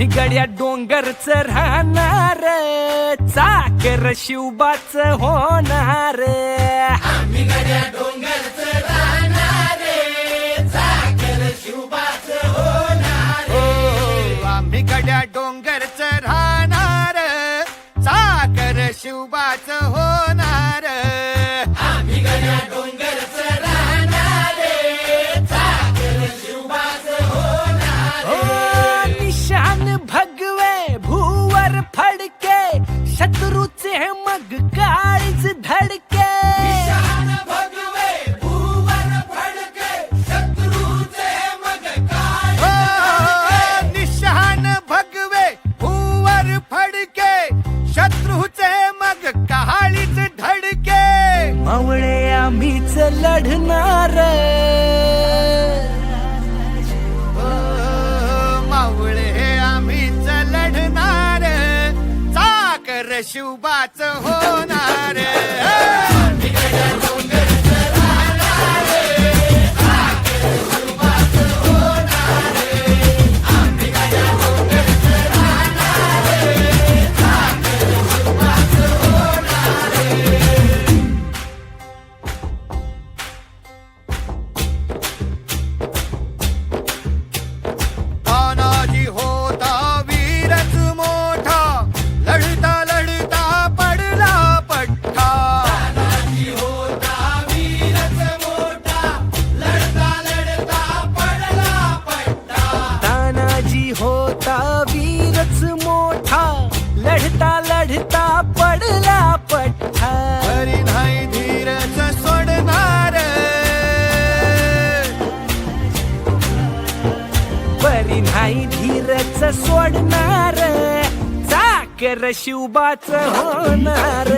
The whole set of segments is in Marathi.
डोंगरच राहणार चाकर शिवबाच होणार. हो आम्ही गड्या डोंगरच राहणार साकर शिवबाच होणार. आम्हीच लढणार हो, मावळे आम्हीच लढणार चाकर शिवबाच होणार. पडणार. सोडणार चाकर शिवबाच होणार.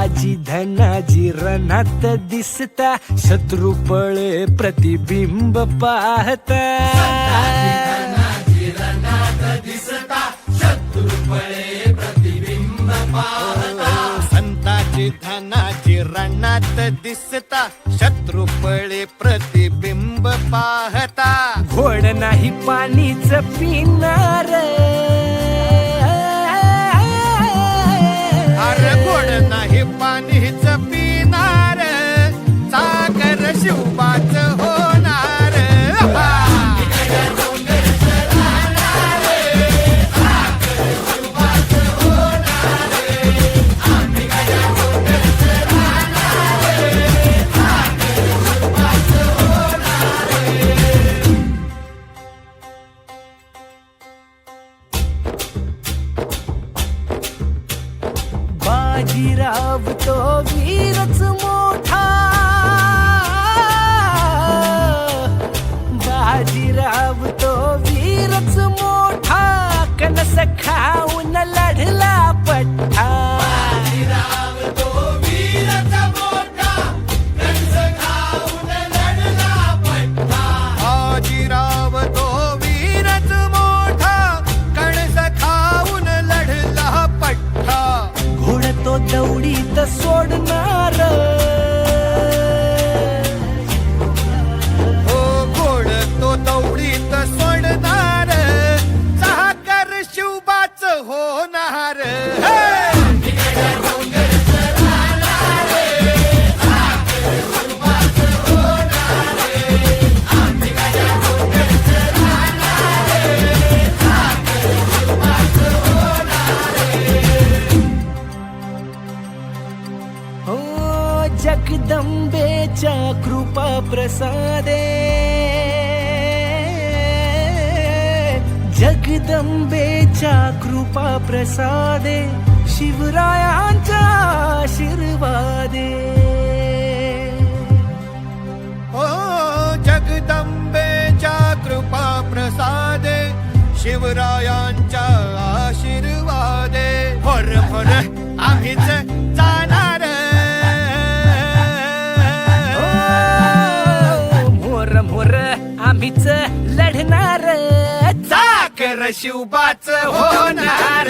संताजी धनाजी रणात दिसता. शत्रू पळे प्रतिबिंब पाहता. संताची धनाची रणात दिसता. शत्रू पळे प्रतिबिंब पाहता. घोड नाही पाणीच पिणार. बाजीराव तो वीरच मोठा. बाजीराव तो वीरच मोठा. जगदंबेच्या कृपा प्रसादे। जगदंबेच्या कृपा प्रसादे शिवरायांच्या आशीर्वादे। ओ जगदंबेच्या कृपा प्रसादे शिवरायां डोंगर शिवबाच होणार.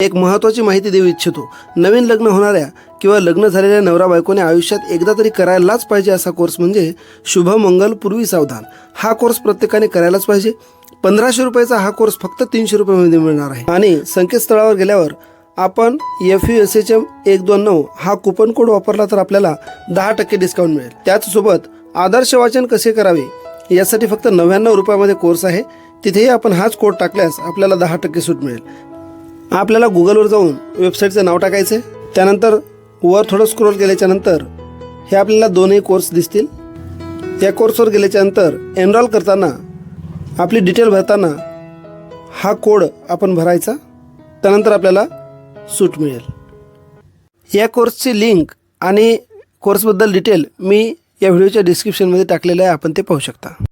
एक महत्त्वाची माहिती देऊ इच्छितो. नवीन लग्न होणाऱ्या किंवा लग्न झालेल्या नवरा बायकोने आयुष्यात एकदा तरी करायलाच पाहिजे असा कोर्स म्हणजे शुभ मंगल पूर्वी सावधान. हा कोर्स प्रत्येकाने करायलाच पाहिजे. पंधराशे रुपयाचा हा कोर्स फक्त तीनशे रुपयामध्ये मिळणार आहे. आणि संकेतस्थळावर गेल्यावर आपण F U S H M एक दोन नऊ हा कुपन कोड वापरला तर आपल्याला दहा टक्के डिस्काउंट मिळेल. त्याचसोबत आदर्श वाचन कसे करावे? यासाठी फक्त नव्याण्णव रुपयामध्ये कोर्स आहे. तिथेही आपण हाच कोड टाकल्यास आपल्याला दहा टक्के सूट मिळेल. आपल्याला गुगलवर जाऊन वेबसाईटचं नाव टाकायचं त्यानंतर वर थोडं स्क्रोल केल्याच्यानंतर हे आपल्याला दोनही कोर्स दिसतील. या कोर्सवर गेल्याच्यानंतर एनरॉल करताना आपली डिटेल भरताना हा कोड आपण भरायचा. त्यानंतर आपल्याला सूट मिळेल. या कोर्सची लिंक आणि कोर्सबद्दल डिटेल मी या व्हिडिओच्या डिस्क्रिप्शनमध्ये टाकलेलं आहे. आपण ते पाहू शकता.